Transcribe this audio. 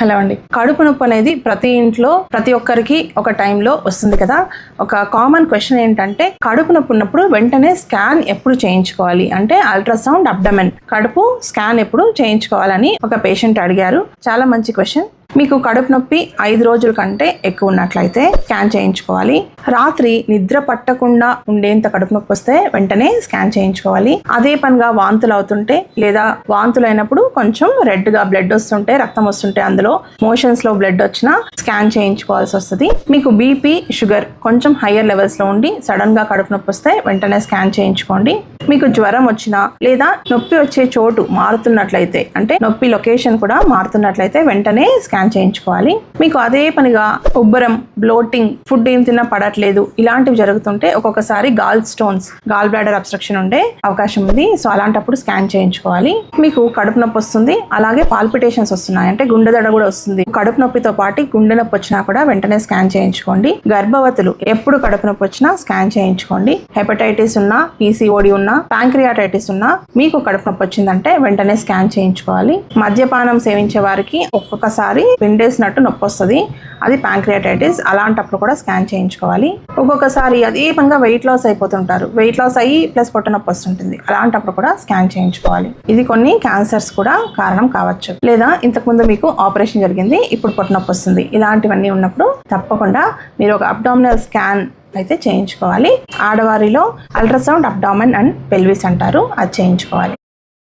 Hello అండి. కడుపు నొప్పి అనేది ప్రతి ఇంట్లో ప్రతి ఒక్కరికి ఒక టైంలో వస్తుంది కదా. ఒక కామన్ క్వశ్చన్ ఏంటంటే కడుపు నొప్పి ఉన్నప్పుడు వెంటనే స్కాన్ ఎప్పుడు చేయించుకోవాలి? అంటే అల్ట్రాసౌండ్ అబ్డమెన్ కడుపు స్కాన్ ఎప్పుడు చేయించుకోవాలని ఒక పేషెంట్ అడిగారు. చాలా మంచి క్వశ్చన్ మీకు కడుపు నొప్పి ఐదు రోజుల కంటే ఎక్కువ ఉన్నట్లయితే స్కాన్ చేయించుకోవాలి. రాత్రి నిద్ర పట్టకుండా ఉండేంత కడుపు నొప్పి వస్తే వెంటనే స్కాన్ చేయించుకోవాలి. అదే పనిగా వాంతులు అవుతుంటే లేదా వాంతులు అయినప్పుడు కొంచెం రెడ్గా బ్లడ్ వస్తుంటే రక్తం వస్తుంటే అందులో మోషన్స్లో బ్లడ్ వచ్చినా స్కాన్ చేయించుకోవాల్సి వస్తుంది. మీకు బీపీ షుగర్ కొంచెం హయ్యర్ లెవెల్స్లో ఉండి సడన్గా కడుపు నొప్పి వస్తే వెంటనే స్కాన్ చేయించుకోండి. మీకు జ్వరం వచ్చినా లేదా నొప్పి వచ్చే చోటు మారుతున్నట్లయితే అంటే నొప్పి లొకేషన్ కూడా మారుతున్నట్లయితే వెంటనే స్కాన్ చేయించుకోవాలి. మీకు అదే పనిగా ఉబ్బరం బ్లోటింగ్ ఫుడ్ ఏం తిన్నా పడట్లేదు. ఇలాంటివి జరుగుతుంటే ఒక్కొక్కసారి gall stones gall bladder obstruction ఉండే అవకాశం ఉంది. సో అలాంటప్పుడు స్కాన్ చేయించుకోవాలి. మీకు కడుపు నొప్పి వస్తుంది. అలాగే పాల్పిటేషన్స్ వస్తున్నాయి. అంటే గుండె దడ కూడా వస్తుంది. కడుపు నొప్పితో పాటు గుండె నొప్పి వచ్చినా కూడా వెంటనే స్కాన్ చేయించుకోండి. గర్భవతులు ఎప్పుడు కడుపు నొప్పి వచ్చినా స్కాన్ చేయించుకోండి. హెపటైటిస్ ఉన్నా పీసీఓడి ఉన్నా ప్యాంక్రియాటైటిస్ ఉన్నా మీకు కడుపు నొప్పి వచ్చిందంటే వెంటనే స్కాన్ చేయించుకోవాలి. మద్యపానం సేవించే వారికి ఒక్కొక్కసారి విండేసినట్టు నొప్పి వస్తుంది. అది ప్యాంక్రియాటైటిస్ అలాంటప్పుడు కూడా స్కాన్ చేయించుకోవాలి. ఒక్కొక్కసారి అదే పనిగా వెయిట్ లాస్ అయిపోతుంటారు. వెయిట్ లాస్ అయ్యి ప్లస్ పొట్టనొప్పి వస్తుంటుంది. అలాంటప్పుడు కూడా స్కాన్ చేయించుకోవాలి. ఇది కొన్ని క్యాన్సర్స్ కూడా కారణం కావచ్చు. లేదా ఇంతకుముందు మీకు ఆపరేషన్ జరిగింది ఇప్పుడు పొట్టనొప్పి వస్తుంది. ఇలాంటివన్నీ ఉన్నప్పుడు తప్పకుండా మీరు ఒక అబ్డామినల్ స్కాన్ అయితే చేయించుకోవాలి. ఆడవారిలో అల్ట్రాసౌండ్ అబ్డామన్ అండ్ పెల్విస్ అంటారు. అది చేయించుకోవాలి.